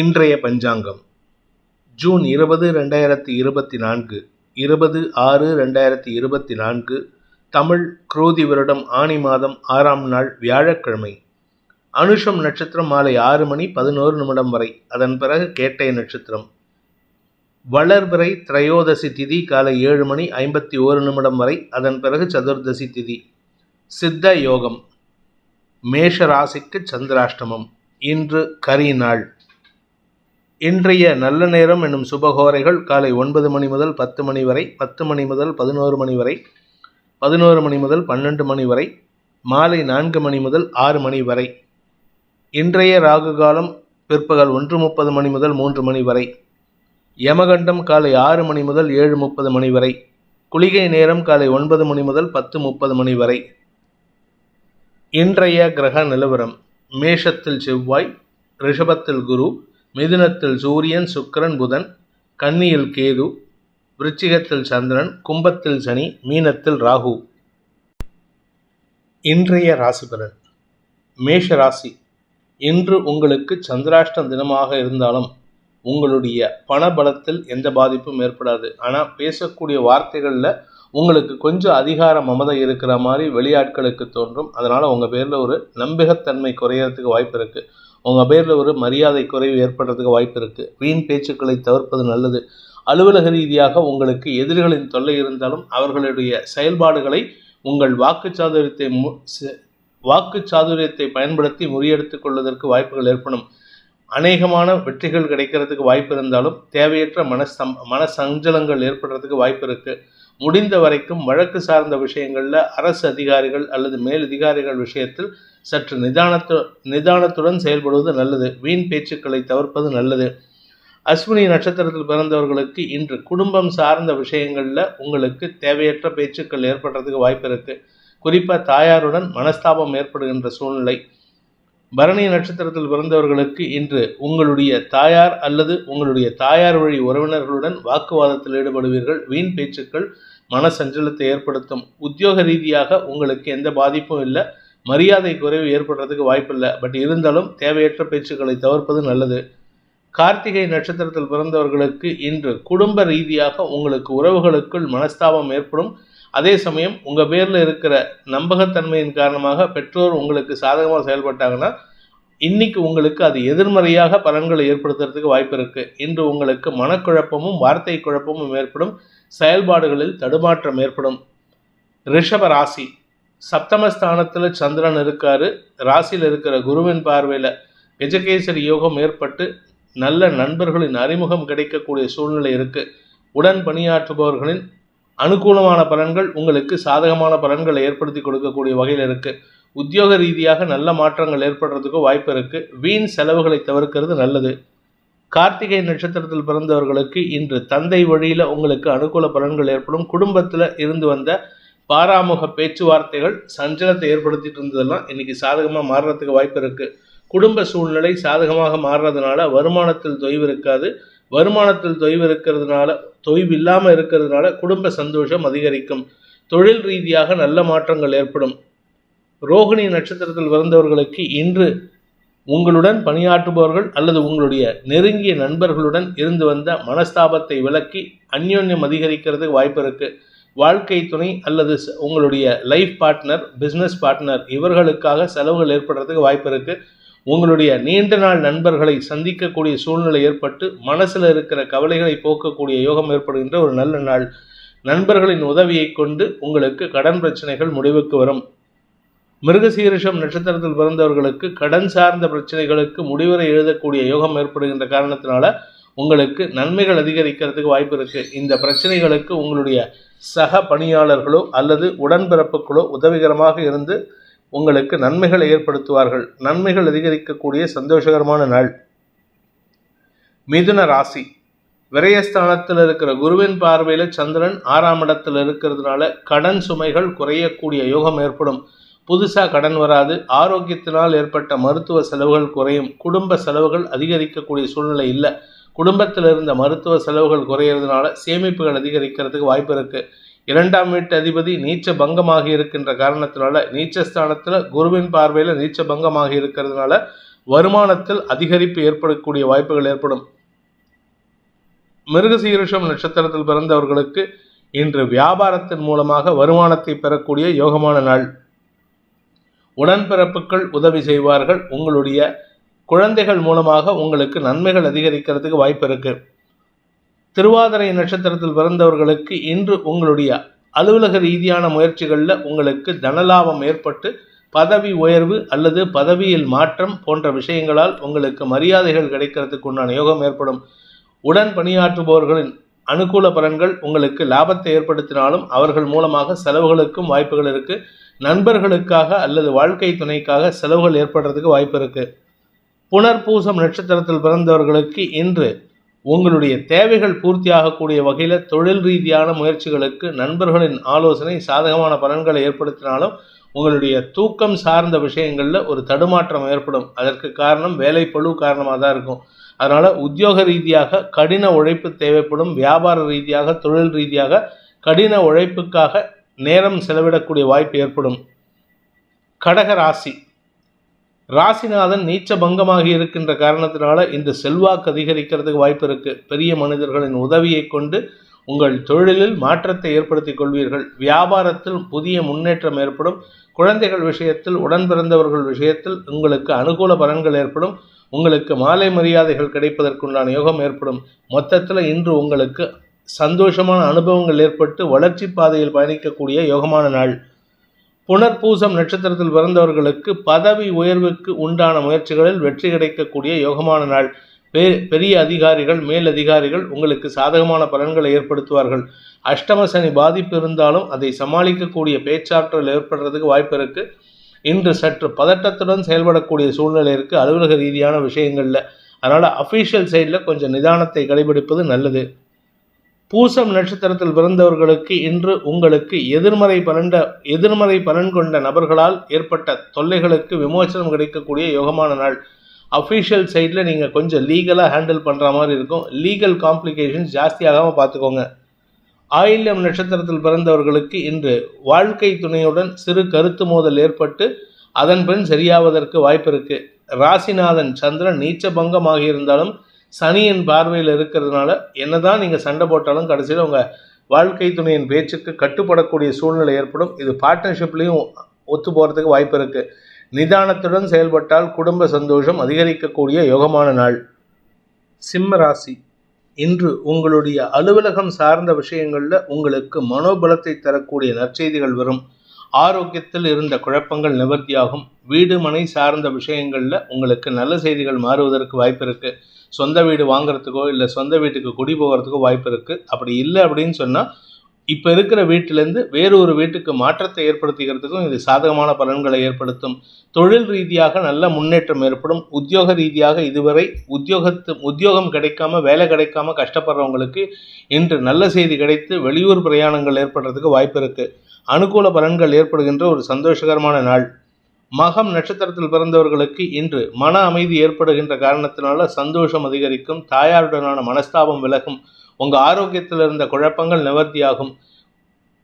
இன்றைய பஞ்சாங்கம். ஜூன் இருபது ரெண்டாயிரத்தி இருபத்தி நான்கு இருபது ஆறு ரெண்டாயிரத்தி இருபத்தி நான்கு தமிழ் குரோதி வருடம் ஆனி மாதம் ஆறாம் நாள் வியாழக்கிழமை. அனுஷம் நட்சத்திரம் மாலை ஆறு மணி பதினோரு நிமிடம் வரை. அதன் பிறகு கேட்டை நட்சத்திரம். வளர்பிறை திரையோதசி திதி காலை ஏழு மணி ஐம்பத்தி ஓரு நிமிடம் வரை. அதன் பிறகு சதுர்தசி திதி. சித்த யோகம். மேஷ ராசிக்கு சந்திராஷ்டமம். இன்று கரி நாள். இன்றைய நல்ல நேரம் என்னும் சுபகோரைகள் காலை ஒன்பது மணி முதல் பத்து மணி வரை பத்து மணி முதல் பதினோரு மணி வரை பதினோரு மணி முதல் பன்னெண்டு மணி வரை மாலை நான்கு மணி முதல் ஆறு மணி வரை. இன்றைய ராகு காலம் பிற்பகல் ஒன்று முப்பது மணி முதல் மூன்று மணி வரை. யமகண்டம் காலை ஆறு மணி முதல் ஏழு முப்பது மணி வரை. குளிகை நேரம் காலை ஒன்பது மணி முதல் பத்து முப்பது மணி வரை. இன்றைய கிரக நிலவரம் மேஷத்தில் செவ்வாய் ரிஷபத்தில் குரு மிதுனத்தில் சூரியன் சுக்கிரன் புதன் கன்னியில் கேது விருச்சிகத்தில் சந்திரன் கும்பத்தில் சனி மீனத்தில் ராகு. இன்றைய ராசிபலன். மேஷ ராசி இன்று உங்களுக்கு சந்திராஷ்டம் தினமாக இருந்தாலும் உங்களுடைய பணபலத்தில் எந்த பாதிப்பும் ஏற்படாது. ஆனால் பேசக்கூடிய வார்த்தைகளில் உங்களுக்கு கொஞ்சம் அதிகார மமதை இருக்கிற மாதிரி வெளியாட்களுக்கு தோன்றும். அதனால் உங்கள் பேரில் ஒரு நம்பகத்தன்மை குறையறதுக்கு வாய்ப்பு இருக்குது உங்கள் பேரில் ஒரு மரியாதை குறைவு ஏற்படுறதுக்கு வாய்ப்பு இருக்குது வீண் பேச்சுக்களை தவிர்ப்பது நல்லது. அலுவலக ரீதியாக உங்களுக்கு எதிரிகளின் தொல்லை இருந்தாலும் அவர்களுடைய செயல்பாடுகளை உங்கள் வாக்குச்சாதுரியத்தை மு வாக்குச்சாதுரியத்தை பயன்படுத்தி முறியெடுத்துக் கொள்வதற்கு வாய்ப்புகள் ஏற்படும். அநேகமான வெற்றிகள் கிடைக்கிறதுக்கு வாய்ப்பு இருந்தாலும் தேவையற்ற மனசம் மன சஞ்சலங்கள் ஏற்படுறதுக்கு வாய்ப்பு இருக்குது முடிந்த வரைக்கும் வழக்கு சார்ந்த விஷயங்களில் அரசு அதிகாரிகள் அல்லது மேலதிகாரிகள் விஷயத்தில் சற்று நிதானத்து நிதானத்துடன் செயல்படுவது நல்லது. வீண் பேச்சுக்களை தவிர்ப்பது நல்லது. அஸ்வினி நட்சத்திரத்தில் பிறந்தவர்களுக்கு இன்று குடும்பம் சார்ந்த விஷயங்களில் உங்களுக்கு தேவையற்ற பேச்சுக்கள் ஏற்படுறதுக்கு வாய்ப்பு இருக்குது குறிப்பாக தாயாருடன் மனஸ்தாபம் ஏற்படுகின்ற சூழ்நிலை. பரணி நட்சத்திரத்தில் பிறந்தவர்களுக்கு இன்று உங்களுடைய தாயார் அல்லது உங்களுடைய தாயார் வழி உறவினர்களுடன் வாக்குவாதத்தில் ஈடுபடுவீர்கள். வீண் பேச்சுக்கள் மன சஞ்சலத்தை ஏற்படுத்தும் உத்தியோக ரீதியாக உங்களுக்கு எந்த பாதிப்பும் இல்லை. மரியாதை குறைவு ஏற்படுறதுக்கு வாய்ப்பில்லை பட் இருந்தாலும் தேவையற்ற பேச்சுக்களை தவிர்ப்பது நல்லது. கார்த்திகை நட்சத்திரத்தில் பிறந்தவர்களுக்கு இன்று குடும்ப ரீதியாக உங்களுக்கு உறவுகளுக்குள் மனஸ்தாபம் ஏற்படும். அதே சமயம் உங்கள் பேரில் இருக்கிற நம்பகத்தன்மையின் காரணமாக பெற்றோர் உங்களுக்கு சாதகமாக செயல்பட்டாங்கன்னா இன்னைக்கு உங்களுக்கு அது எதிர்மறையாக பலன்களை ஏற்படுத்துறதுக்கு வாய்ப்பு இருக்குது இன்று உங்களுக்கு மனக்குழப்பமும் வார்த்தை குழப்பமும் ஏற்படும். செயல்பாடுகளில் தடுமாற்றம் ஏற்படும். ரிஷப ராசி. சப்தமஸ்தானத்தில் சந்திரன் இருக்காரு. ராசியில் இருக்கிற குருவின் பார்வையில் கஜகேசரி யோகம் ஏற்பட்டு நல்ல நண்பர்களின் அறிமுகம் கிடைக்கக்கூடிய சூழ்நிலை இருக்குது உடன் பணியாற்றுபவர்களின் அனுகூலமான பலன்கள் உங்களுக்கு சாதகமான பலன்களை ஏற்படுத்தி கொடுக்கக்கூடிய வகையில் இருக்குது உத்தியோக ரீதியாக நல்ல மாற்றங்கள் ஏற்படுறதுக்கு வாய்ப்பு இருக்குது வீண் செலவுகளை தவிர்க்கிறது நல்லது. கார்த்திகை நட்சத்திரத்தில் பிறந்தவர்களுக்கு இன்று தந்தை வழியில் உங்களுக்கு அனுகூல பலன்கள் ஏற்படும். குடும்பத்தில் இருந்து வந்த பாராமுக பேச்சுவார்த்தைகள் சஞ்சலத்தை ஏற்படுத்திட்டு இருந்ததெல்லாம் இன்னைக்கு சாதகமாக மாறுறதுக்கு வாய்ப்பு இருக்குது குடும்ப சூழ்நிலை சாதகமாக மாறுறதுனால வருமானத்தில் தொய்வு இருக்காது. வருமானத்தில் தொய்வு இருக்கிறதுனால தொய்வு இல்லாமல் இருக்கிறதுனால குடும்ப சந்தோஷம் அதிகரிக்கும். தொழில் ரீதியாக நல்ல மாற்றங்கள் ஏற்படும். ரோகிணி நட்சத்திரத்தில் பிறந்தவர்களுக்கு இன்று உங்களுடன் பணியாற்றுபவர்கள் அல்லது உங்களுடைய நெருங்கிய நண்பர்களுடன் இருந்து வந்த மனஸ்தாபத்தை விலக்கி அந்யோன்யம் அதிகரிக்கிறதுக்கு வாய்ப்பு இருக்குது வாழ்க்கை துணை அல்லது உங்களுடைய லைஃப் பார்ட்னர் பிஸ்னஸ் பார்ட்னர் இவர்களுக்காக செலவுகள் ஏற்படுறதுக்கு வாய்ப்பு இருக்குது உங்களுடைய நீண்ட நாள் நண்பர்களை சந்திக்கக்கூடிய சூழ்நிலை ஏற்பட்டு மனசில் இருக்கிற கவலைகளை போக்கக்கூடிய யோகம் ஏற்படுகின்ற ஒரு நல்ல நாள். நண்பர்களின் உதவியை கொண்டு உங்களுக்கு கடன் பிரச்சனைகள் முடிவுக்கு வரும். மிருகசீரிஷம் நட்சத்திரத்தில் பிறந்தவர்களுக்கு கடன் சார்ந்த பிரச்சனைகளுக்கு முடிவரை எழுதக்கூடிய யோகம் ஏற்படுகின்ற காரணத்தினால உங்களுக்கு நன்மைகள் அதிகரிக்கிறதுக்கு வாய்ப்பு இருக்குது இந்த பிரச்சனைகளுக்கு உங்களுடைய சக பணியாளர்களோ அல்லது உடன்பிறப்புகளோ உதவிகரமாக இருந்து உங்களுக்கு நன்மைகளை ஏற்படுத்துவார்கள். நன்மைகள் அதிகரிக்கக்கூடிய சந்தோஷகரமான நாள். மிதுன ராசி. விரயஸ்தானத்தில் இருக்கிற குருவின் பார்வையில் சந்திரன் ஆறாம் இடத்தில் இருக்கிறதுனால கடன் சுமைகள் குறையக்கூடிய யோகம் ஏற்படும். புதுசாக கடன் வராது. ஆரோக்கியத்தினால் ஏற்பட்ட மருத்துவ செலவுகள் குறையும். குடும்ப செலவுகள் அதிகரிக்கக்கூடிய சூழ்நிலை இல்லை. குடும்பத்தில் இருந்த மருத்துவ செலவுகள் குறையிறதுனால சேமிப்புகள் அதிகரிக்கிறதுக்கு வாய்ப்பு இருக்குது இரண்டாம் வீட்டு அதிபதி நீச்ச பங்கமாக இருக்கின்ற காரணத்தினால நீச்சஸ்தானத்தில் குருவின் பார்வையில் நீச்ச பங்கமாக இருக்கிறதுனால வருமானத்தில் அதிகரிப்பு ஏற்படக்கூடிய வாய்ப்புகள் ஏற்படும். மிருகசீரிஷம் நட்சத்திரத்தில் பிறந்தவர்களுக்கு இன்று வியாபாரத்தின் மூலமாக வருமானத்தை பெறக்கூடிய யோகமான நாள். உடன்பிறப்புகள் உதவி செய்வார்கள். உங்களுடைய குழந்தைகள் மூலமாக உங்களுக்கு நன்மைகள் அதிகரிக்கிறதுக்கு வாய்ப்பு இருக்கு. திருவாதிரை நட்சத்திரத்தில் பிறந்தவர்களுக்கு இன்று உங்களுடைய அலுவலக ரீதியான முயற்சிகளில் உங்களுக்கு தனலாபம் ஏற்பட்டு பதவி உயர்வு அல்லது பதவியில் மாற்றம் போன்ற விஷயங்களால் உங்களுக்கு மரியாதைகள் கிடைக்கிறதுக்கு உண்டான யோகம் ஏற்படும். உடன் பணியாற்றுபவர்களின் அனுகூல பலன்கள் உங்களுக்கு லாபத்தை ஏற்படுத்தினாலும் அவர்கள் மூலமாக செலவுகளுக்கும் வாய்ப்புகள் இருக்குது நண்பர்களுக்காக அல்லது வாழ்க்கை துணைக்காக செலவுகள் ஏற்படுறதுக்கு வாய்ப்பு இருக்கு. புனர்பூசம் நட்சத்திரத்தில் பிறந்தவர்களுக்கு இன்று உங்களுடைய தேவைகள் பூர்த்தியாகக்கூடிய வகையில் தொழில் ரீதியான முயற்சிகளுக்கு நண்பர்களின் ஆலோசனை சாதகமான பலன்களை ஏற்படுத்தினாலும் உங்களுடைய தூக்கம் சார்ந்த விஷயங்களில் ஒரு தடுமாற்றம் ஏற்படும். அதற்கு காரணம் வேலை பழு காரணமாக தான் இருக்கும். அதனால் உத்தியோக ரீதியாக கடின உழைப்பு தேவைப்படும். வியாபார ரீதியாக தொழில் ரீதியாக கடின உழைப்புக்காக நேரம் செலவிடக்கூடிய வாய்ப்பு ஏற்படும். கடக ராசி. ராசிநாதன் நீச்ச பங்கமாகி இருக்கின்ற காரணத்தினால இந்த செல்வாக்கு அதிகரிக்கிறதுக்கு வாய்ப்பு இருக்கு. பெரிய மனிதர்களின் உதவியை கொண்டு உங்கள் தொழிலில் மாற்றத்தை ஏற்படுத்திக் கொள்வீர்கள். வியாபாரத்தில் புதிய முன்னேற்றம் ஏற்படும். குழந்தைகள் விஷயத்தில் உடன் பிறந்தவர்கள் விஷயத்தில் உங்களுக்கு அனுகூல பலன்கள் ஏற்படும். உங்களுக்கு மாலை மரியாதைகள் கிடைப்பதற்குண்டான யோகம் ஏற்படும். மொத்தத்தில் இன்று உங்களுக்கு சந்தோஷமான அனுபவங்கள் ஏற்பட்டு வளர்ச்சி பாதையில் பயணிக்கக்கூடிய யோகமான நாள். புனர்பூசம் நட்சத்திரத்தில் பிறந்தவர்களுக்கு பதவி உயர்வுக்கு உண்டான முயற்சிகளில் வெற்றி கிடைக்கக்கூடிய யோகமான நாள். பெ பெரிய அதிகாரிகள் மேல் அதிகாரிகள் உங்களுக்கு சாதகமான பலன்களை ஏற்படுத்துவார்கள். அஷ்டம சனி பாதிப்பு இருந்தாலும் அதை சமாளிக்கக்கூடிய பேச்சாற்றல் ஏற்படுறதுக்கு வாய்ப்பு இருக்கு. இன்று சற்று பதட்டத்துடன் செயல்படக்கூடிய சூழ்நிலை இருக்கு. அலுவலக ரீதியான விஷயங்களில். அதனால் அஃபீஷியல் சைடில் கொஞ்சம் நிதானத்தை கடைபிடிப்பது நல்லது. பூசம் நட்சத்திரத்தில் பிறந்தவர்களுக்கு இன்று உங்களுக்கு எதிர்மறை பலன்ட எதிர்மறை பலன் கொண்ட நபர்களால் ஏற்பட்ட தொல்லைகளுக்கு விமோசனம் கிடைக்கக்கூடிய யோகமான நாள். அஃபீஷியல் சைட்டில் நீங்கள் கொஞ்சம் லீகலாக ஹேண்டில் பண்ணுற மாதிரி இருக்கும். லீகல் காம்ப்ளிகேஷன்ஸ் ஜாஸ்தியாகாமல் பார்த்துக்கோங்க ஆயில்யம் நட்சத்திரத்தில் பிறந்தவர்களுக்கு இன்று வாழ்க்கை துணையுடன் சிறு கருத்து மோதல் ஏற்பட்டு அதன் பின் சரியாவதற்கு வாய்ப்பு இருக்கு. ராசிநாதன் சந்திரன் நீச்ச பங்கமாக இருந்தாலும் சனியின் பார்வையில் இருக்கிறதுனால என்னதான் நீங்கள் சண்டை போட்டாலும் கடைசியில் உங்கள் வாழ்க்கை துணையின் பேச்சுக்கு கட்டுப்படக்கூடிய சூழ்நிலை ஏற்படும். இது பார்ட்னர்ஷிப்லேயும் ஒத்து போகிறதுக்கு வாய்ப்பு இருக்குது நிதானத்துடன் செயல்பட்டால் குடும்ப சந்தோஷம் அதிகரிக்கக்கூடிய யோகமான நாள். சிம்ம ராசி இன்று உங்களுடைய அலுவலகம் சார்ந்த விஷயங்களில் உங்களுக்கு மனோபலத்தை தரக்கூடிய நற்செய்திகள் வரும். ஆரோக்கியத்தில் இருந்த குழப்பங்கள் நிவர்த்தியாகும். வீடு மனை சார்ந்த விஷயங்களில் உங்களுக்கு நல்ல செய்திகள் மாறுவதற்கு வாய்ப்பு இருக்குது சொந்த வீடு வாங்குறதுக்கோ இல்லை சொந்த வீட்டுக்கு குடி போகிறதுக்கோ வாய்ப்பு இருக்குது அப்படி இல்லை அப்படின்னு சொன்னால் இப்போ இருக்கிற வீட்டிலேருந்து வேறு ஒரு வீட்டுக்கு மாற்றத்தை ஏற்படுத்திக்கிறதுக்கும் இது சாதகமான பலன்களை ஏற்படுத்தும். தொழில் ரீதியாக நல்ல முன்னேற்றம் ஏற்படும். உத்தியோக ரீதியாக இதுவரை உத்தியோகத்து உத்தியோகம் கிடைக்காம வேலை கிடைக்காம கஷ்டப்படுறவங்களுக்கு இன்று நல்ல செய்தி கிடைத்து வெளியூர் பிரயாணங்கள் ஏற்படுறதுக்கு வாய்ப்பு இருக்குது அனுகூல பலன்கள் ஏற்படுகின்ற ஒரு சந்தோஷகரமான நாள். மகம் நட்சத்திரத்தில் பிறந்தவர்களுக்கு இன்று மன அமைதி ஏற்படுகின்ற காரணத்தினால சந்தோஷம் அதிகரிக்கும் தாயாருடனான மனஸ்தாபம் விலகும் உங்கள் ஆரோக்கியத்தில் இருந்த குழப்பங்கள் நிவர்த்தியாகும்.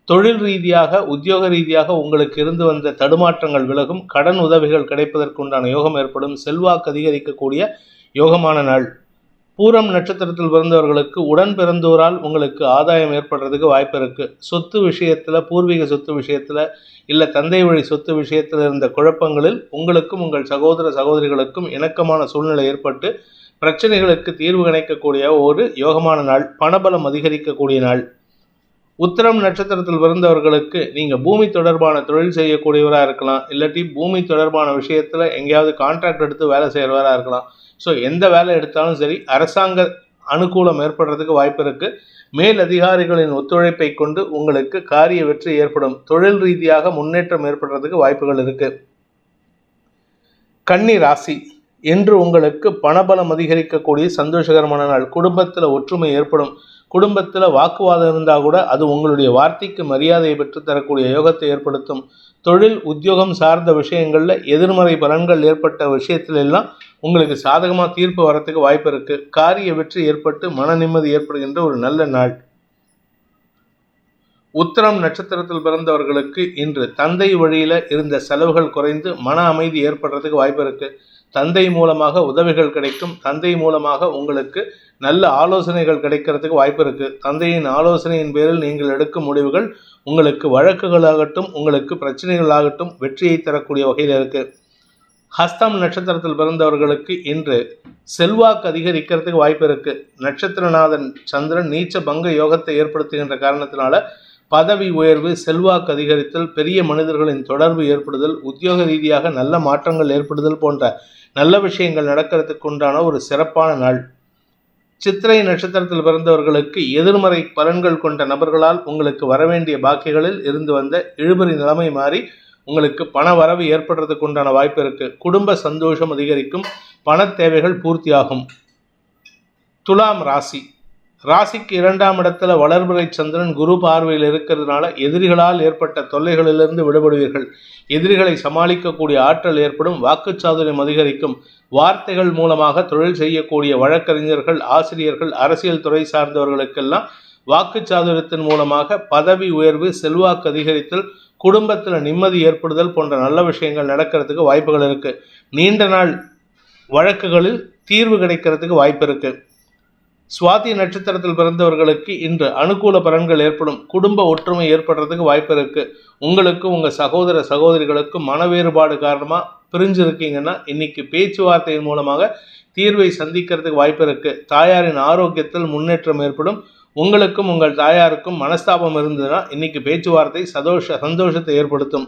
தொழில் ரீதியாக உத்தியோக ரீதியாக உங்களுக்கு இருந்து வந்த தடுமாற்றங்கள் விலகும் கடன் உதவிகள் கிடைப்பதற்குண்டான யோகம் ஏற்படும் செல்வாக்கு அதிகரிக்கக்கூடிய யோகமான நாள். பூரம் நட்சத்திரத்தில் பிறந்தவர்களுக்கு உடன் பிறந்தோரால் உங்களுக்கு ஆதாயம் ஏற்படுறதுக்கு வாய்ப்பு இருக்குது சொத்து விஷயத்தில் பூர்வீக சொத்து விஷயத்தில் இல்லை தந்தை வழி சொத்து விஷயத்தில் இருந்த குழப்பங்களில் உங்களுக்கும் உங்கள் சகோதர சகோதரிகளுக்கும் இணக்கமான சூழ்நிலை ஏற்பட்டு பிரச்சனைகளுக்கு தீர்வு கிடைக்கக்கூடிய ஒரு யோகமான நாள் பணபலம் அதிகரிக்கக்கூடிய நாள். உத்தரம் நட்சத்திரத்தில் பிறந்தவர்களுக்கு நீங்கள் பூமி தொடர்பான தொழில் செய்யக்கூடியவராக இருக்கலாம் இல்லாட்டி பூமி தொடர்பான விஷயத்தில் எங்கேயாவது கான்ட்ராக்ட் எடுத்து வேலை செய்கிறவராக இருக்கலாம். ஸோ எந்த வேலை எடுத்தாலும் சரி அரசாங்க அனுகூலம் ஏற்படுறதுக்கு வாய்ப்பு இருக்குது மேல் அதிகாரிகளின் ஒத்துழைப்பை கொண்டு உங்களுக்கு காரிய வெற்றி ஏற்படும். தொழில் ரீதியாக முன்னேற்றம் ஏற்படுறதுக்கு வாய்ப்புகள் இருக்கு. கன்னி ராசி என்று உங்களுக்கு பணபலம் அதிகரிக்கக்கூடிய சந்தோஷகரமான நாள். குடும்பத்தில் ஒற்றுமை ஏற்படும். குடும்பத்தில் வாக்குவாதம் இருந்தால் கூட அது உங்களுடைய வார்த்தைக்கு மரியாதையை பெற்று தரக்கூடிய யோகத்தை ஏற்படுத்தும். தொழில் உத்தியோகம் சார்ந்த விஷயங்களில் எதிர்மறை பலன்கள் ஏற்பட்ட விஷயத்துல எல்லாம் உங்களுக்கு சாதகமாக தீர்ப்பு வரத்துக்கு வாய்ப்பு இருக்குது காரிய வெற்றி ஏற்பட்டு மன நிம்மதி ஏற்படுகின்ற ஒரு நல்ல நாள். உத்தரம் நட்சத்திரத்தில் பிறந்தவர்களுக்கு இன்று தந்தை வழியில் இருந்த செலவுகள் குறைந்து மன அமைதி ஏற்படுறதுக்கு வாய்ப்பு இருக்குது தந்தை மூலமாக உதவிகள் கிடைக்கும் தந்தை மூலமாக உங்களுக்கு நல்ல ஆலோசனைகள் கிடைக்கிறதுக்கு வாய்ப்பு இருக்கு. தந்தையின் ஆலோசனையின் பேரில் நீங்கள் எடுக்கும் முடிவுகள் உங்களுக்கு வழக்குகளாகட்டும் உங்களுக்கு பிரச்சனைகளாகட்டும் வெற்றியை தரக்கூடிய வகையில் இருக்கு. ஹஸ்தம் நட்சத்திரத்தில் பிறந்தவர்களுக்கு இன்று செல்வாக்கு அதிகரிக்கிறதுக்கு வாய்ப்பு இருக்கு. நட்சத்திரநாதன் சந்திரன் நீச்ச பங்க யோகத்தை ஏற்படுத்துகின்ற காரணத்தினால பதவி உயர்வு செல்வாக்கு அதிகரித்தல் பெரிய மனிதர்களின் தொடர்பு ஏற்படுதல் உத்தியோக ரீதியாக நல்ல மாற்றங்கள் ஏற்படுதல் போன்ற நல்ல விஷயங்கள் நடக்கிறதுக்கு உண்டான ஒரு சிறப்பான நாள். சித்திரை நட்சத்திரத்தில் பிறந்தவர்களுக்கு எதிர்மறை பலன்கள் கொண்ட நபர்களால் உங்களுக்கு வரவேண்டிய பாக்கிகளில் இருந்து வந்த இழுபறி நிலைமை மாறி உங்களுக்கு பண வரவு ஏற்படுறதுக்கு உண்டான வாய்ப்பு இருக்கு. குடும்ப சந்தோஷம் அதிகரிக்கும். பண தேவைகள் பூர்த்தியாகும். துலாம் ராசி. ராசிக்கு இரண்டாம் இடத்துல வளர்பிறை சந்திரன் குரு பார்வையில் இருக்கிறதுனால எதிரிகளால் ஏற்பட்ட தொல்லைகளிலிருந்து விடுபடுவீர்கள். எதிரிகளை சமாளிக்கக்கூடிய ஆற்றல் ஏற்படும் வாக்குச்சாதுரியம் அதிகரிக்கும். வார்த்தைகள் மூலமாக தொழில் செய்யக்கூடிய வழக்கறிஞர்கள் ஆசிரியர்கள் அரசியல் துறை சார்ந்தவர்களுக்கெல்லாம் வாக்குச்சாதுரியத்தின் மூலமாக பதவி உயர்வு செல்வாக்கு அதிகரித்தல் குடும்பத்தில் நிம்மதி ஏற்படுதல் போன்ற நல்ல விஷயங்கள் நடக்கிறதுக்கு வாய்ப்புகள் இருக்குது நீண்ட நாள் வழக்குகளில் தீர்வு கிடைக்கிறதுக்கு வாய்ப்பு இருக்குது சுவாதி நட்சத்திரத்தில் பிறந்தவர்களுக்கு இன்று அனுகூல பலன்கள் ஏற்படும். குடும்ப ஒற்றுமை ஏற்படுறதுக்கு வாய்ப்பு இருக்கு. உங்களுக்கு உங்க சகோதர சகோதரிகளுக்கும் மன வேறுபாடு காரணமா பிரிஞ்சிருக்கீங்கன்னா இன்னைக்கு பேச்சுவார்த்தையின் மூலமாக தீர்வை சந்திக்கிறதுக்கு வாய்ப்பு இருக்கு. தாயாரின் ஆரோக்கியத்தில் முன்னேற்றம் ஏற்படும். உங்களுக்கும் உங்கள் தாயாருக்கும் மனஸ்தாபம் இருந்ததுன்னா இன்னைக்கு பேச்சுவார்த்தை சதோஷ சந்தோஷத்தை ஏற்படுத்தும்.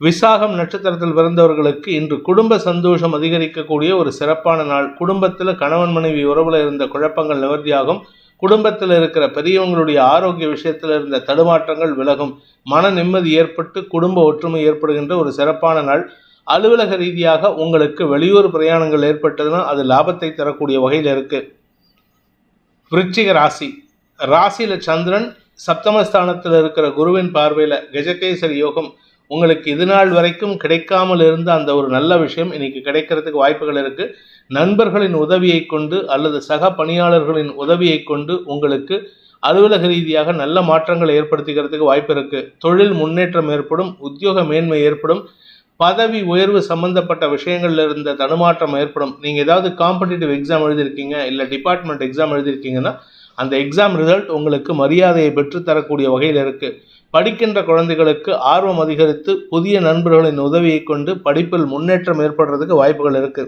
விசாகம் நட்சத்திரத்தில் பிறந்தவர்களுக்கு இன்று குடும்ப சந்தோஷம் அதிகரிக்கக்கூடிய ஒரு சிறப்பான நாள். குடும்பத்தில் கணவன் மனைவி உறவில் இருந்த குழப்பங்கள் நிவர்த்தியாகும். குடும்பத்தில் இருக்கிற பெரியவங்களுடைய ஆரோக்கிய விஷயத்தில் இருந்த தடுமாற்றங்கள் விலகும். மன நிம்மதி ஏற்பட்டு குடும்ப ஒற்றுமை ஏற்படுகின்ற ஒரு சிறப்பான நாள். அலுவலக ரீதியாக உங்களுக்கு வெளியூர் பிரயாணங்கள் ஏற்பட்டதுன்னா அது லாபத்தை தரக்கூடிய வகையில் இருக்கு. விருச்சிக ராசி. ராசியில் சந்திரன் சப்தமஸ்தானத்தில் இருக்கிற குருவின் பார்வையில் கஜகேசரி யோகம். உங்களுக்கு இது நாள் வரைக்கும் கிடைக்காமல் இருந்த அந்த ஒரு நல்ல விஷயம் இன்னைக்கு கிடைக்கிறதுக்கு வாய்ப்புகள் இருக்கு. நண்பர்களின் உதவியை கொண்டு அல்லது சக பணியாளர்களின் உதவியை கொண்டு உங்களுக்கு அலுவலக ரீதியாக நல்ல மாற்றங்களை ஏற்படுத்திக்கிறதுக்கு வாய்ப்பு இருக்கு. தொழில் முன்னேற்றம் ஏற்படும் உத்தியோக மேன்மை ஏற்படும் பதவி உயர்வு சம்பந்தப்பட்ட விஷயங்கள்ல இருந்த தடுமாற்றம் ஏற்படும். நீங்கள் ஏதாவது காம்படிட்டிவ் எக்ஸாம் எழுதியிருக்கீங்க இல்லை டிபார்ட்மெண்ட் எக்ஸாம் எழுதியிருக்கீங்கன்னா அந்த எக்ஸாம் ரிசல்ட் உங்களுக்கு மரியாதையை பெற்றுத்தரக்கூடிய வகையில் இருக்கு. படிக்கின்ற குழந்தைகளுக்கு ஆர்வம் அதிகரித்து புதிய நண்பர்களின் உதவியை கொண்டு படிப்பில் முன்னேற்றம் ஏற்படுறதுக்கு வாய்ப்புகள் இருக்கு.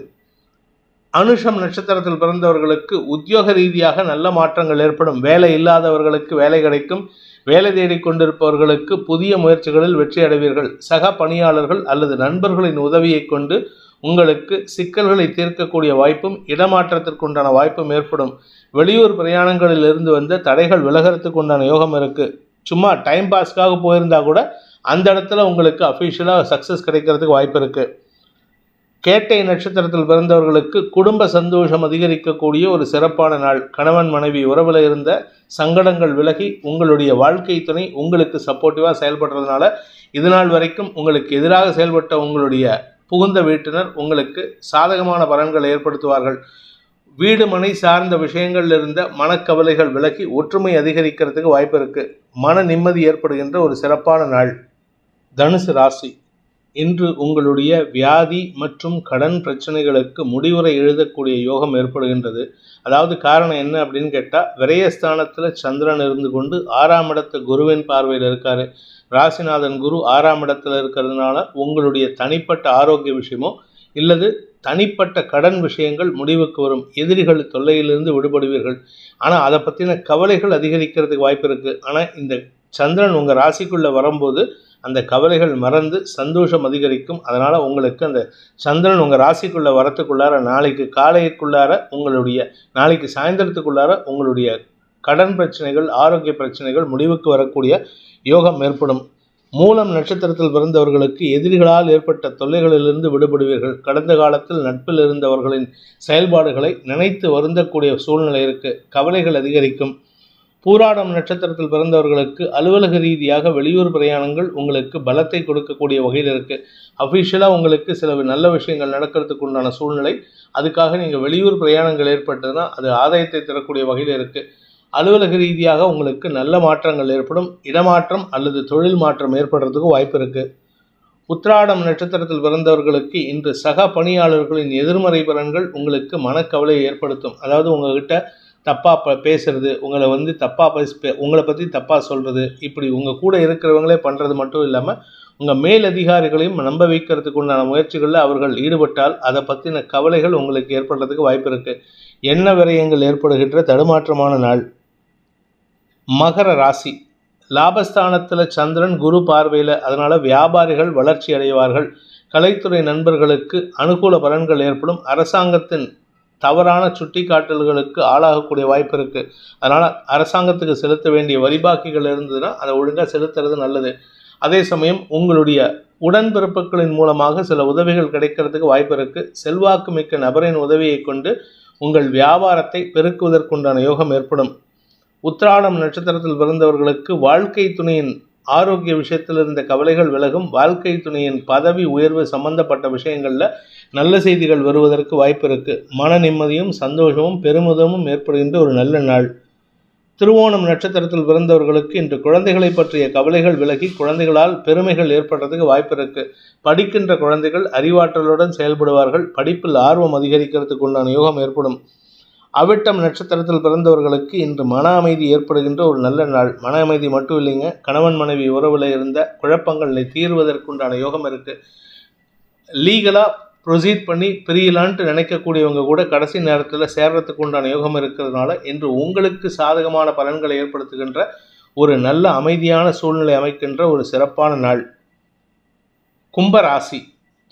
அனுஷம் நட்சத்திரத்தில் பிறந்தவர்களுக்கு உத்தியோக ரீதியாக நல்ல மாற்றங்கள் ஏற்படும். வேலை இல்லாதவர்களுக்கு வேலை கிடைக்கும். வேலை தேடிக் கொண்டிருப்பவர்களுக்கு புதிய முயற்சிகளில் வெற்றி அடைவீர்கள். சக பணியாளர்கள் அல்லது நண்பர்களின் உதவியை கொண்டு உங்களுக்கு சிக்கல்களை தீர்க்கக்கூடிய வாய்ப்பும் இடமாற்றத்திற்குண்டான வாய்ப்பும் ஏற்படும். வெளியூர் பிரயாணங்களில் இருந்து தடைகள் விலகிறதுக்கு உண்டான யோகம் இருக்குது சும்மா டைம் பாஸ்க்காக போயிருந்தா கூட அந்த இடத்துல உங்களுக்கு அஃபிஷியலாக சக்ஸஸ் கிடைக்கிறதுக்கு வாய்ப்பு இருக்குது கேட்டை நட்சத்திரத்தில் பிறந்தவர்களுக்கு குடும்ப சந்தோஷம் அதிகரிக்கக்கூடிய ஒரு சிறப்பான நாள். கணவன் மனைவி உறவில் இருந்த சங்கடங்கள் விலகி உங்களுடைய வாழ்க்கை துணை உங்களுக்கு சப்போர்ட்டிவாக செயல்படுறதுனால இது நாள் வரைக்கும் உங்களுக்கு எதிராக செயல்பட்ட உங்களுடைய புகுந்த வீட்டினர் உங்களுக்கு சாதகமான பலன்களை ஏற்படுத்துவார்கள். வீடு மனை சார்ந்த விஷயங்கள்ல இருந்த மனக்கவலைகள் விலகி ஒற்றுமை அதிகரிக்கிறதுக்கு வாய்ப்பு இருக்கு. மன நிம்மதி ஏற்படுகின்ற ஒரு சிறப்பான நாள். தனுசு ராசி. இன்று உங்களுடைய வியாதி மற்றும் கடன் பிரச்சனைகளுக்கு முடிவுரை எழுதக்கூடிய யோகம் ஏற்படுகின்றது. அதாவது காரணம் என்ன அப்படின்னு கேட்டால் விரயஸ்தானத்தில் சந்திரன் இருந்து கொண்டு ஆறாம் இடத்து குருவின் பார்வையில் இருக்காரு. ராசிநாதன் குரு ஆறாம் இடத்துல இருக்கிறதுனால உங்களுடைய தனிப்பட்ட ஆரோக்கிய விஷயமோ இல்லது தனிப்பட்ட கடன் விஷயங்கள் முடிவுக்கு வரும். எதிரிகள் தொல்லையிலிருந்து விடுபடுவீர்கள். ஆனால் அதை பற்றின கவலைகள் அதிகரிக்கிறதுக்கு வாய்ப்பு இருக்குது ஆனால் இந்த சந்திரன் உங்கள் ராசிக்குள்ளே வரும்போது அந்த கவலைகள் மறந்து சந்தோஷம் அதிகரிக்கும். அதனால் உங்களுக்கு அந்த சந்திரன் உங்கள் ராசிக்குள்ளே வரத்துக்குள்ளார நாளைக்கு காலைக்குள்ளார உங்களுடைய நாளைக்கு சாயந்தரத்துக்குள்ளார உங்களுடைய கடன் பிரச்சனைகள் ஆரோக்கிய பிரச்சனைகள் முடிவுக்கு வரக்கூடிய யோகம் ஏற்படும். மூலம் நட்சத்திரத்தில் பிறந்தவர்களுக்கு எதிரிகளால் ஏற்பட்ட தொல்லைகளிலிருந்து விடுபடுவீர்கள். கடந்த காலத்தில் நட்பில் இருந்தவர்களின் செயல்பாடுகளை நினைத்து வருந்தக்கூடிய சூழ்நிலை இருக்கு. கவலைகள் அதிகரிக்கும். பூராடம் நட்சத்திரத்தில் பிறந்தவர்களுக்கு அலுவலக ரீதியாக வெளியூர் பிரயாணங்கள் உங்களுக்கு பலத்தை கொடுக்கக்கூடிய வகையில் இருக்கு. அஃபிஷியலாக உங்களுக்கு சில நல்ல விஷயங்கள் நடக்கிறதுக்கு உண்டான சூழ்நிலை. அதுக்காக நீங்கள் வெளியூர் பிரயாணங்கள் ஏற்பட்டதுன்னா அது ஆதாயத்தை தரக்கூடிய வகையில் இருக்குது அலுவலக ரீதியாக உங்களுக்கு நல்ல மாற்றங்கள் ஏற்படும் இடமாற்றம் அல்லது தொழில் மாற்றம் ஏற்படுறதுக்கு வாய்ப்பு இருக்குது உத்ராடம் நட்சத்திரத்தில் பிறந்தவர்களுக்கு இன்று சக பணியாளர்களின் எதிர்மறை பலன்கள் உங்களுக்கு மனக்கவலையை ஏற்படுத்தும். அதாவது உங்ககிட்ட தப்பாக ப பேசுறது உங்களை வந்து தப்பாக பேச பே- உங்களை பற்றி தப்பாக சொல்கிறது இப்படி உங்கள் கூட இருக்கிறவங்களே பண்ணுறது மட்டும் இல்லாமல் உங்கள் மேலதிகாரிகளையும் நம்ப வைக்கிறதுக்கு உண்டான முயற்சிகளில் அவர்கள் ஈடுபட்டால் அதை பற்றின கவலைகள் உங்களுக்கு ஏற்படுறதுக்கு வாய்ப்பு இருக்குது எண்ண விரயங்கள் ஏற்படுகின்ற தடுமாற்றமான நாள். மகர ராசி. லாபஸ்தானத்தில் சந்திரன் குரு பார்வையில் அதனால் வியாபாரிகள் வளர்ச்சி அடைவார்கள். கலைத்துறை நண்பர்களுக்கு அனுகூல பலன்கள் ஏற்படும். அரசாங்கத்தின் தவறான சுட்டிக்காட்டல்களுக்கு ஆளாகக்கூடிய வாய்ப்பு இருக்குது அதனால் அரசாங்கத்துக்கு செலுத்த வேண்டிய வரிபாக்கிகள் இருந்ததுன்னா அதை ஒழுங்காக செலுத்துறது நல்லது. அதே சமயம் உங்களுடைய உடன்பிறப்புகளின் மூலமாக சில உதவிகள் கிடைக்கிறதுக்கு வாய்ப்பு இருக்குது செல்வாக்கு மிக்க நபரின் உதவியை கொண்டு உங்கள் வியாபாரத்தை பெருக்குவதற்குண்டான யோகம் ஏற்படும். உத்திராடம் நட்சத்திரத்தில் பிறந்தவர்களுக்கு வாழ்க்கை துணையின் ஆரோக்கிய விஷயத்தில் இருந்த கவலைகள் விலகும். வாழ்க்கை துணையின் பதவி உயர்வு சம்பந்தப்பட்ட விஷயங்களில் நல்ல செய்திகள் வருவதற்கு வாய்ப்பு இருக்குது மன நிம்மதியும் சந்தோஷமும் பெருமிதமும் ஏற்படுகின்ற ஒரு நல்ல நாள். திருவோணம் நட்சத்திரத்தில் பிறந்தவர்களுக்கு இன்று குழந்தைகளை பற்றிய கவலைகள் விலகி குழந்தைகளால் பெருமைகள் ஏற்படுறதுக்கு வாய்ப்பு இருக்கு படிக்கின்ற குழந்தைகள் அறிவாற்றலுடன் செயல்படுவார்கள். படிப்பில் ஆர்வம் அதிகரிக்கிறதுக்கு உண்டான யோகம் ஏற்படும். அவிட்டம் நட்சத்திரத்தில் பிறந்தவர்களுக்கு இன்று மன அமைதி ஏற்படுகின்ற ஒரு நல்ல நாள். மன அமைதி மட்டும் இல்லைங்க கணவன் மனைவி உறவில் இருந்த குழப்பங்களை தீர்வதற்குண்டான யோகம் இருக்குது லீகலாக ப்ரொசீட் பண்ணி பிரியலான்ட்டு நினைக்கக்கூடியவங்க கூட கடைசி நேரத்தில் சேர்றதுக்கு உண்டான யோகம் இருக்கிறதுனால இன்று உங்களுக்கு சாதகமான பலன்களை ஏற்படுத்துகின்ற ஒரு நல்ல அமைதியான சூழ்நிலை அமைக்கின்ற ஒரு சிறப்பான நாள். கும்பராசி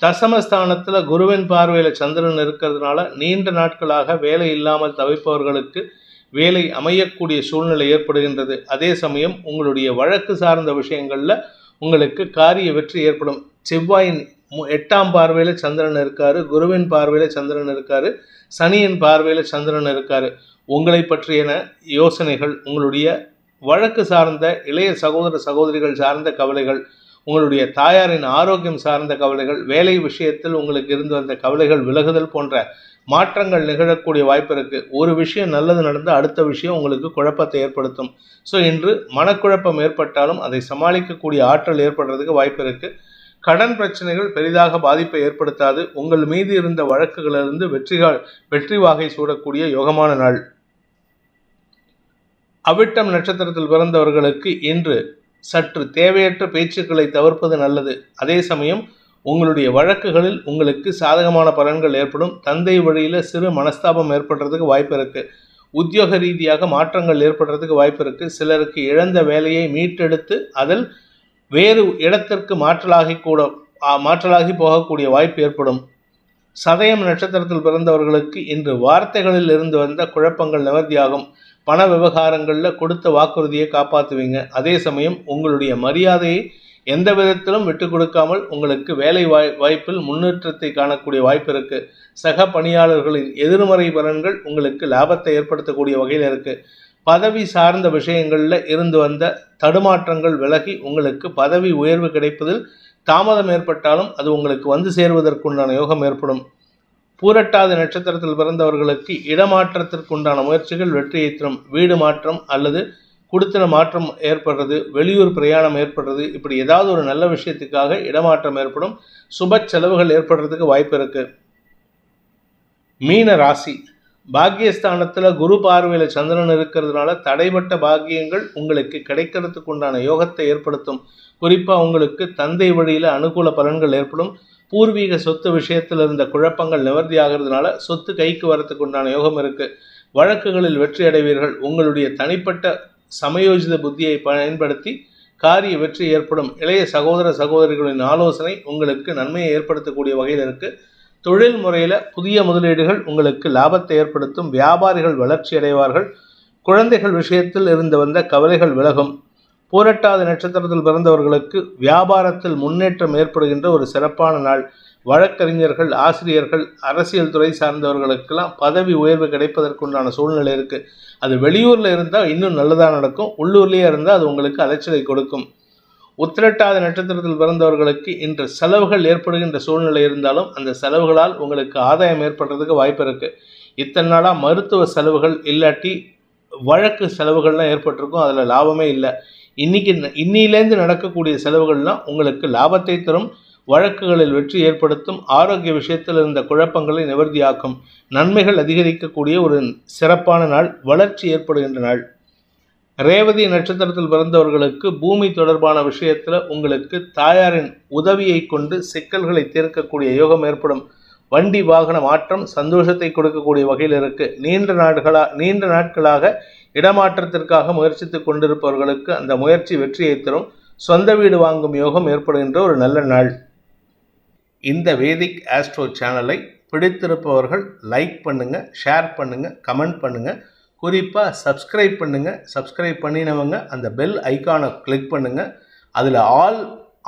தசமஸ்தானத்தில் குருவின் பார்வையில் சந்திரன் இருக்கிறதுனால நீண்ட நாட்களாக வேலை இல்லாமல் தவிப்பவர்களுக்கு வேலை அமையக்கூடிய சூழ்நிலை ஏற்படுகின்றது. அதே சமயம் உங்களுடைய வழக்கு சார்ந்த விஷயங்களில் உங்களுக்கு காரிய வெற்றி ஏற்படும். செவ்வாயின் மு- எட்டாம் பார்வையில் சந்திரன் இருக்காரு குருவின் பார்வையில் சந்திரன் இருக்காரு சனியின் பார்வையில் சந்திரன் இருக்காரு. உங்களை பற்றியன யோசனைகள் உங்களுடைய வழக்கு சார்ந்த இளைய சகோதர சகோதரிகள் சார்ந்த கவலைகள் உங்களுடைய தாயாரின் ஆரோக்கியம் சார்ந்த கவலைகள் வேலை விஷயத்தில் உங்களுக்கு இருந்து வந்த கவலைகள் விலகுதல் போன்ற மாற்றங்கள் நிகழக்கூடிய வாய்ப்பு இருக்குது ஒரு விஷயம் நல்லது நடந்து அடுத்த விஷயம் உங்களுக்கு குழப்பத்தை ஏற்படுத்தும். ஸோ இன்று மனக்குழப்பம் ஏற்பட்டாலும் அதை சமாளிக்கக்கூடிய ஆற்றல் ஏற்படுறதுக்கு வாய்ப்பு இருக்குது கடன் பிரச்சனைகள் பெரிதாக பாதிப்பை ஏற்படுத்தாது. உங்கள் மீது இருந்த வழக்குகளிலிருந்து வெற்றிகள் வெற்றி வாகை சூடக்கூடிய யோகமான நாள். அவிட்டம் நட்சத்திரத்தில் பிறந்தவர்களுக்கு இன்று சற்று தேவையற்ற பேச்சுக்களை தவிர்ப்பது நல்லது. அதே சமயம் உங்களுடைய வழக்குகளில் உங்களுக்கு சாதகமான பலன்கள் ஏற்படும். தந்தை வழியில் சிறு மனஸ்தாபம் ஏற்படுறதுக்கு வாய்ப்பு இருக்குது உத்தியோக ரீதியாக மாற்றங்கள் ஏற்படுறதுக்கு வாய்ப்பு இருக்குது சிலருக்கு இழந்த வேலையை மீட்டெடுத்து அதில் வேறு இடத்திற்கு மாற்றலாகி கூட மாற்றலாகி போகக்கூடிய வாய்ப்பு ஏற்படும். சதயம் நட்சத்திரத்தில் பிறந்தவர்களுக்கு இன்று வார்த்தைகளில் இருந்து வந்த குழப்பங்கள் நிவர்த்தியாகும். பண விவகாரங்களில் கொடுத்த வாக்குறுதியை காப்பாற்றுவீங்க அதே சமயம் உங்களுடைய மரியாதையை எந்த விதத்திலும் விட்டு கொடுக்காமல் உங்களுக்கு வேலை வாய் வாய்ப்பில் முன்னேற்றத்தை காணக்கூடிய வாய்ப்பு இருக்கு. சக பணியாளர்களின் எதிர்மறை பலன்கள் உங்களுக்கு லாபத்தை ஏற்படுத்தக்கூடிய வகையில் இருக்கு. பதவி சார்ந்த விஷயங்களில் இருந்து வந்த தடுமாற்றங்கள் விலகி உங்களுக்கு பதவி உயர்வு கிடைப்பதில் தாமதம் ஏற்பட்டாலும் அது உங்களுக்கு வந்து சேருவதற்குண்டான யோகம் ஏற்படும். பூரட்டாத நட்சத்திரத்தில் பிறந்தவர்களுக்கு இடமாற்றத்திற்குண்டான முயற்சிகள் வெற்றியை தரும் வீடு மாற்றம் அல்லது குடுத்தன மாற்றம் ஏற்படுறது வெளியூர் பிரயாணம் ஏற்படுறது இப்படி ஏதாவது ஒரு நல்ல விஷயத்துக்காக இடமாற்றம் ஏற்படும் சுப செலவுகள் ஏற்படுறதுக்கு வாய்ப்பு இருக்கு. மீன ராசி. பாக்கியஸ்தானத்தில் குரு பார்வையில் சந்திரன் இருக்கிறதுனால தடைப்பட்ட பாக்கியங்கள் உங்களுக்கு கிடைக்கிறதுக்கு உண்டான யோகத்தை ஏற்படுத்தும். குறிப்பாக உங்களுக்கு தந்தை வழியில் அனுகூல பலன்கள் ஏற்படும். பூர்வீக சொத்து விஷயத்தில் இருந்த குழப்பங்கள் நிவர்த்தி ஆகிறதுனால சொத்து கைக்கு வரத்துக்கு உண்டான யோகம் இருக்கு. வழக்குகளில் வெற்றி அடைவீர்கள். உங்களுடைய தனிப்பட்ட சமயோஜித புத்தியை பயன்படுத்தி காரிய வெற்றி ஏற்படும். இளைய சகோதர சகோதரிகளின் ஆலோசனை உங்களுக்கு நன்மையை ஏற்படுத்தக்கூடிய வகையில் இருக்கு. தொழில் முறையில் புதிய முதலீடுகள் உங்களுக்கு லாபத்தை ஏற்படுத்தும். வியாபாரிகள் வளர்ச்சி அடைவார்கள். குழந்தைகள் விஷயத்தில் இருந்து வந்த கவலைகள் விலகும். பூரட்டாத நட்சத்திரத்தில் பிறந்தவர்களுக்கு வியாபாரத்தில் முன்னேற்றம் ஏற்படுகின்ற ஒரு சிறப்பான நாள். வழக்கறிஞர்கள் ஆசிரியர்கள் அரசியல் துறை சார்ந்தவர்களுக்கெல்லாம் பதவி உயர்வு கிடைப்பதற்குண்டான சூழ்நிலை இருக்குது அது வெளியூரில் இருந்தால் இன்னும் நல்லதாக நடக்கும். உள்ளூர்லேயே இருந்தால் அது உங்களுக்கு அலைச்சலை கொடுக்கும். உத்திரட்டாத நட்சத்திரத்தில் பிறந்தவர்களுக்கு இன்று செலவுகள் ஏற்படுகின்ற சூழ்நிலை இருந்தாலும் அந்த செலவுகளால் உங்களுக்கு ஆதாயம் ஏற்படுறதுக்கு வாய்ப்பு இருக்குது இத்தனை நாளாக மருத்துவ செலவுகள் இல்லாட்டி வழக்கு செலவுகள்லாம் ஏற்பட்டிருக்கும். அதில் லாபமே இல்லை. இன்னைக்கு இன்னிலேருந்து நடக்கக்கூடிய செலவுகள்லாம் உங்களுக்கு லாபத்தை தரும் வழக்குகளில் வெற்றி ஏற்படுத்தும் ஆரோக்கிய விஷயத்தில் இருந்த குழப்பங்களை நிவர்த்தியாக்கும் நன்மைகள் அதிகரிக்கக்கூடிய ஒரு சிறப்பான நாள் வளர்ச்சி ஏற்படுகின்ற நாள். ரேவதி நட்சத்திரத்தில் பிறந்தவர்களுக்கு பூமி தொடர்பான விஷயத்தில் உங்களுக்கு தாயாரின் உதவியை கொண்டு சிக்கல்களை தீர்க்கக்கூடிய யோகம் ஏற்படும். வண்டி வாகன மாற்றம் சந்தோஷத்தை கொடுக்கக்கூடிய வகையில் இருக்கு. நீண்ட நாட்களா நீண்ட நாட்களாக இடமாற்றத்திற்காக முயற்சித்துக் கொண்டிருப்பவர்களுக்கு அந்த முயற்சி வெற்றியை தரும். சொந்த வீடு வாங்கும் யோகம் ஏற்படுகின்ற ஒரு நல்ல நாள். இந்த வேதிக் ஆஸ்ட்ரோ சேனலை பிடித்திருப்பவர்கள் லைக் பண்ணுங்க ஷேர் பண்ணுங்க கமெண்ட் பண்ணுங்க. குறிப்பாக சப்ஸ்கிரைப் பண்ணுங்க. சப்ஸ்கிரைப் பண்ணினவங்க அந்த பெல் ஐக்கானை கிளிக் பண்ணுங்க. அதில் ஆல்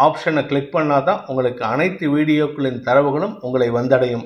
ஆப்ஷனை கிளிக் பண்ணால் தான் உங்களுக்கு அனைத்து வீடியோக்களின் தரவுகளும் உங்களை வந்தடையும்.